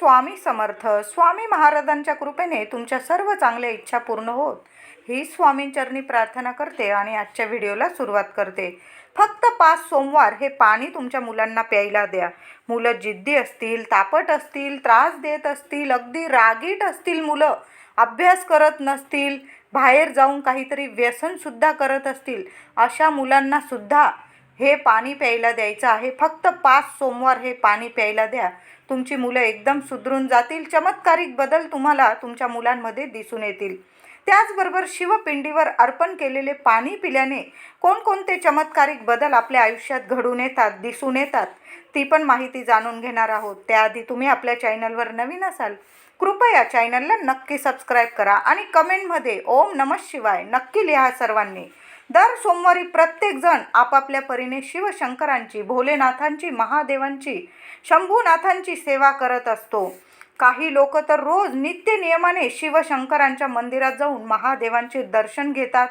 स्वामी समर्थ स्वामी महाराजांच्या कृपेने तुमच्या सर्व चांगल्या इच्छा पूर्ण होत. ही स्वामींचरणी प्रार्थना करते आणि आजच्या व्हिडिओला सुरुवात करते. फक्त पाच सोमवार हे पाणी तुमच्या मुलांना प्यायला द्या. मुलं जिद्दी असतील तापट असतील त्रास देत असतील अगदी रागीट असतील मुलं अभ्यास करत नसतील बाहेर जाऊन काहीतरी व्यसनसुद्धा करत असतील अशा मुलांनासुद्धा हे पाणी प्यायला द्यायचं आहे. फक्त पाच सोमवार हे पाणी प्यायला द्या. तुमची मुलं एकदम सुधरून जातील. चमत्कारिक बदल तुम्हाला तुमच्या मुलांमध्ये दिसून येतील. त्याचबरोबर शिवपिंडीवर अर्पण केलेले पाणी पिल्याने कोणकोणते चमत्कारिक बदल आपल्या आयुष्यात घडून येतात दिसून येतात ती पण माहिती जाणून घेणार आहोत. त्याआधी तुम्ही आपल्या चॅनलवर नवीन असाल कृपया चॅनलला नक्की सबस्क्राईब करा आणि कमेंटमध्ये ओम नमः शिवाय नक्की लिहा सर्वांनी. दर सोमवारी प्रत्येकजण आपापल्या परीने शिवशंकरांची भोलेनाथांची महादेवांची शंभूनाथांची सेवा करत असतो. काही लोक तर रोज नित्य नियमाने शिवशंकरांच्या मंदिरात जाऊन महादेवांचे दर्शन घेतात.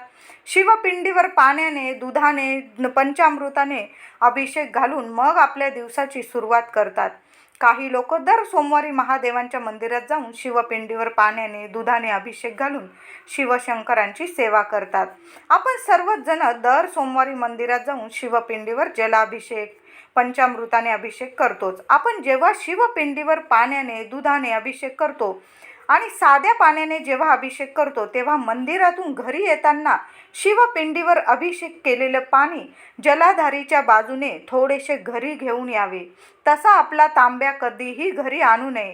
शिवपिंडीवर पाण्याने दुधाने पंचामृताने अभिषेक घालून मग आपल्या दिवसाची सुरुवात करतात. काही लोक दर सोमवारी महादेवांच्या मंदिरात जाऊन शिवपिंडीवर पाण्याने दुधाने अभिषेक घालून शिवशंकरांची सेवा करतात. आपण सर्वच जण दर सोमवारी मंदिरात जाऊन शिवपिंडीवर जलाभिषेक पंचामृताने अभिषेक करतोच. आपण जेव्हा शिवपिंडीवर पाण्याने दुधाने अभिषेक करतो आणि साध्या पाण्याने जेव्हा अभिषेक करतो तेव्हा मंदिरातून घरी येताना शिवपिंडीवर अभिषेक केलेलं पाणी जलाधारीच्या बाजूने थोडेसे घरी घेऊन यावे. तसा आपला तांब्या कधीही घरी आणू नये.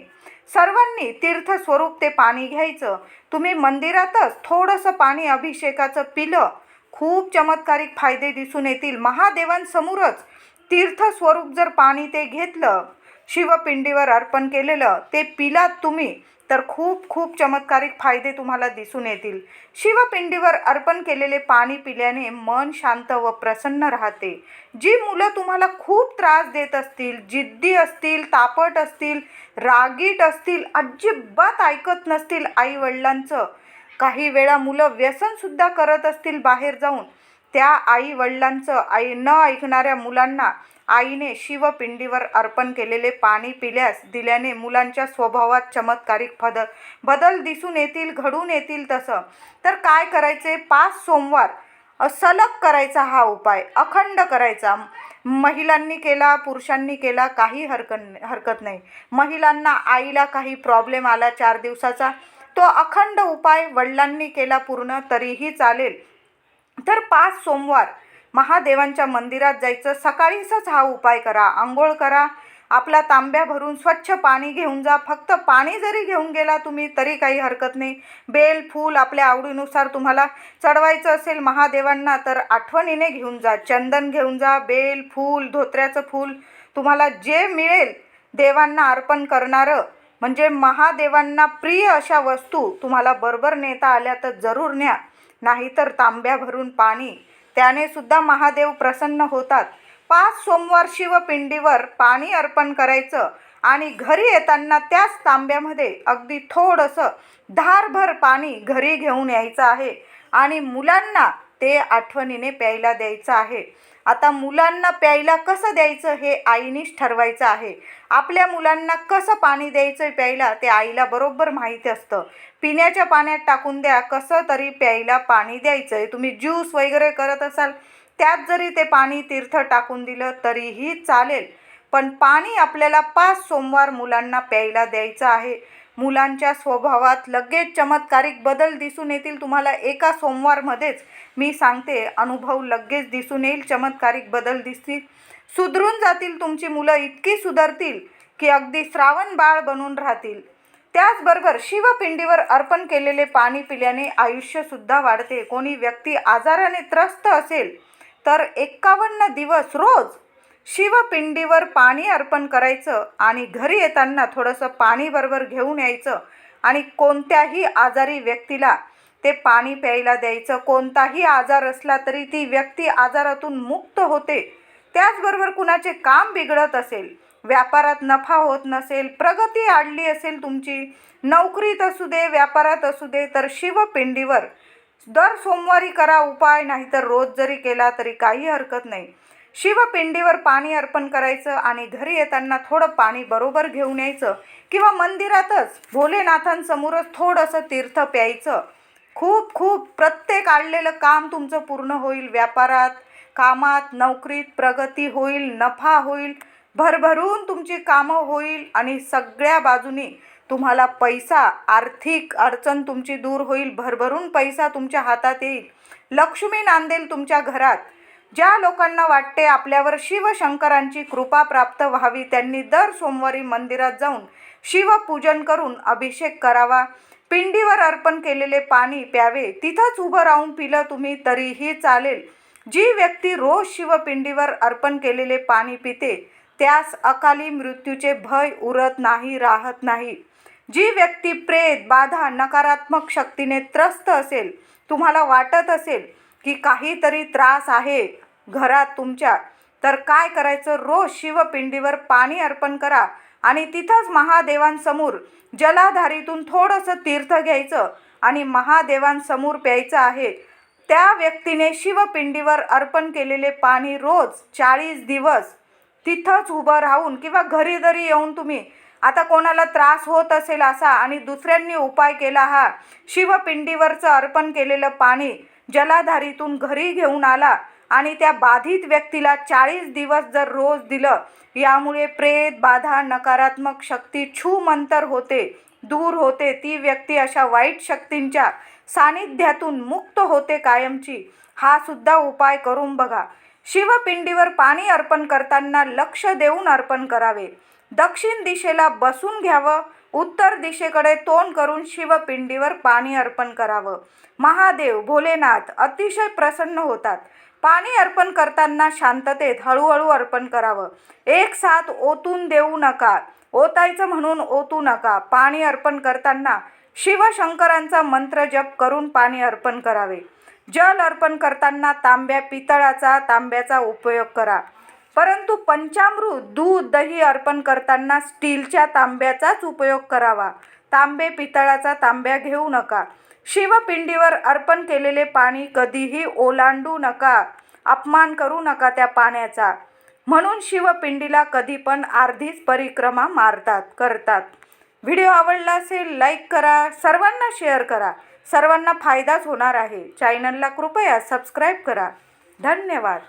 सर्वांनी तीर्थस्वरूप ते पाणी घ्यायचं. तुम्ही मंदिरातच थोडंसं पाणी अभिषेकाचं पिलं. खूप चमत्कारिक फायदे दिसून येतील. महादेवांसमोरच तीर्थस्वरूप जर पाणी ते घेतलं शिवपिंडीवर अर्पण केलेलं ते पिलात तुम्ही तर खूप खूप चमत्कारिक फायदे तुम्हाला दिसून येतील. शिवपिंडीवर अर्पण केलेले पाणी पिल्याने मन शांत व प्रसन्न राहते. जी मुलं तुम्हाला खूप त्रास देत असतील जिद्दी असतील तापट असतील रागीट असतील अजिबात ऐकत नसतील आई वडिलांचं काही वेळा मुलं व्यसनसुद्धा करत असतील बाहेर जाऊन. त्या आई वडिलांचं आई न ऐकणाऱ्या मुलांना आईने शिवपिंडीवर अर्पण केलेले पाणी पिल्यास दिल्याने मुलांच्या स्वभावात चमत्कारिक बदल बदल दिसून येतील घडून येतील तसं. तर काय करायचे? पाच सोमवार सलग करायचा हा उपाय अखंड करायचा. महिलांनी केला पुरुषांनी केला काही हरकत हरकत नाही. महिलांना आईला काही प्रॉब्लेम आला चार दिवसाचा तो अखंड उपाय वडिलांनी केला पूर्ण तरीही चालेल. तर पाच सोमवार महादेवांच्या मंदिरात जायचं सकाळीच हा उपाय करा आंघोळ करा. आपला तांब्या भरून स्वच्छ पाणी घेऊन जा. फक्त पाणी जरी घेऊन गेला तुम्ही तरी काही हरकत नाही. बेल फूल आपल्या आवडीनुसार तुम्हाला चढवायचं असेल महादेवांना तर आठवणीने घेऊन जा. चंदन घेऊन जा बेल फूल धोत्र्याचं फूल तुम्हाला जे मिळेल देवांना अर्पण करणारं. म्हणजे महादेवांना प्रिय अशा वस्तू तुम्हाला बरोबर नेता आल्या तर जरूर न्या. नाहीतर तांब्या भरून पाणी त्याने सुद्धा महादेव प्रसन्न होतात. पाच सोमवार शिवपिंडीवर पाणी अर्पण करायचं आणि घरी येताना त्याच तांब्यामध्ये अगदी थोडंसं धारभर पाणी घरी घेऊन यायचं आहे. आणि मुलांना ते आठवणीने प्यायला द्यायचं आहे. आता मुलांना प्यायला कसं द्यायचं हे आईनीच ठरवायचं आहे. आपल्या मुलांना कसं पाणी द्यायचं प्यायला ते आईला बरोबर माहिती असतं. पिण्याच्या पाण्यात टाकून द्या कसं तरी प्यायला पाणी द्यायचं आहे तुम्ही ज्यूस वगैरे करत असाल त्यात जरी ते पाणी तीर्थ टाकून दिलं तरीही चालेल. पण पाणी आपल्याला पाच सोमवार मुलांना प्यायला द्यायचं आहे. मुलांच्या स्वभावात लगेच चमत्कारिक बदल दिसून येतील. तुम्हाला एका सोमवारमध्येच मी सांगते अनुभव लगेच दिसून येईल चमत्कारिक बदल दिसतील. सुधरून जातील तुमची मुलं इतकी सुधारतील की अगदी श्रावण बाळ बनून राहतील. त्याचबरोबर शिवपिंडीवर अर्पण केलेले पाणी पिल्याने आयुष्यसुद्धा वाढते. कोणी व्यक्ती आजाराने त्रस्त असेल तर एक्कावन्न दिवस रोज शिवपिंडीवर पाणी अर्पण करायचं आणि घरी येताना थोडंसं पाणी बरोबर घेऊन यायचं आणि कोणत्याही आजारी व्यक्तीला ते पाणी प्यायला द्यायचं. कोणताही आजार असला तरी ती व्यक्ती आजारातून मुक्त होते. त्याचबरोबर कुणाचे काम बिघडत असेल व्यापारात नफा होत नसेल प्रगती आडली असेल तुमची नोकरीत असू दे व्यापारात असू दे तर शिवपिंडीवर दर सोमवारी करा उपाय नाहीतर रोज जरी केला तरी काही हरकत नाही. शिवपिंडीवर पाणी अर्पण करायचं आणि घरी येताना थोडं पाणी बरोबर घेऊन यायचं किंवा मंदिरातच भोलेनाथांसमोरच थोडंसं तीर्थ प्यायचं. खूप खूप प्रत्येक आणलेलं काम तुमचं पूर्ण होईल. व्यापारात कामात नोकरीत प्रगती होईल नफा होईल. भरभरून तुमची कामं होईल आणि सगळ्या बाजूनी तुम्हाला पैसा आर्थिक अडचण तुमची दूर होईल. भरभरून पैसा तुमच्या हातात येईल. लक्ष्मी नांदेल तुमच्या घरात. ज्या लोकांना वाटते आपल्यावर शिवशंकरांची कृपा प्राप्त व्हावी त्यांनी दर सोमवारी मंदिरात जाऊन शिवपूजन करून अभिषेक करावा. पिंडीवर अर्पण केलेले पाणी प्यावे. तिथंच उभं राहून पिलं तुम्ही तरीही चालेल. जी व्यक्ती रोज शिवपिंडीवर अर्पण केलेले पाणी पिते त्यास अकाली मृत्यूचे भय उरत नाही राहत नाही. जी व्यक्ती प्रेत बाधा नकारात्मक शक्तीने त्रस्त असेल तुम्हाला वाटत असेल की काहीतरी त्रास आहे घरात तुमच्या. तर काय करायचं? रोज शिवपिंडीवर पाणी अर्पण करा आणि तिथंच महादेवांसमोर जलाधारीतून थोडंसं तीर्थ घ्यायचं आणि महादेवांसमोर प्यायचं आहे. त्या व्यक्तीने शिवपिंडीवर अर्पण केलेले पाणी रोज चाळीस दिवस तिथंच उभं राहून किंवा घरी जरी येऊन तुम्ही आता कोणाला त्रास होत असेल असा आणि दुसऱ्यांनी उपाय केला हा शिवपिंडीवरचं अर्पण केलेलं पाणी जलाधारीतून घरी घेऊन आला आणि त्या बाधित व्यक्तीला चाळीस दिवस जर रोज दिलं यामुळे प्रेत बाधा नकारात्मक शक्ती छू मंतर होते दूर होते. ती व्यक्ती अशा वाईट शक्तींच्या सानिध्यातून मुक्त होते कायमची. हा सुद्धा उपाय करून बघा. शिवपिंडीवर पाणी अर्पण करताना लक्ष देऊन अर्पण करावे. दक्षिण दिशेला बसून घ्यावं. उत्तर दिशेकडे तोंड करून शिवपिंडीवर पाणी अर्पण करावं. महादेव भोलेनाथ अतिशय प्रसन्न होतात. पाणी अर्पण करताना शांततेत हळूहळू अर्पण करावं. एक साथ ओतून देऊ नका. ओतायचं म्हणून ओतू नका. पाणी अर्पण करताना शिवशंकरांचा मंत्र जप करून पाणी अर्पण करावे. जल अर्पण करताना तांब्या पितळाचा तांब्याचा उपयोग करा. परंतु पंचामृत दूध दही अर्पण करताना स्टीलच्या तांब्याचाच उपयोग करावा. तांबे पितळाचा तांब्या घेऊ नका. शिवपिंडीवर अर्पण केलेले पाणी कधीही ओलांडू नका अपमान करू नका त्या पाण्याचा. म्हणून शिवपिंडीला कधी पण अर्धीच परिक्रमा मारतात करतात. व्हिडिओ आवडला असेल लाईक करा सर्वांना शेअर करा. सर्वांना फायदाच होणार आहे. चॅनलला कृपया सबस्क्राईब करा. धन्यवाद.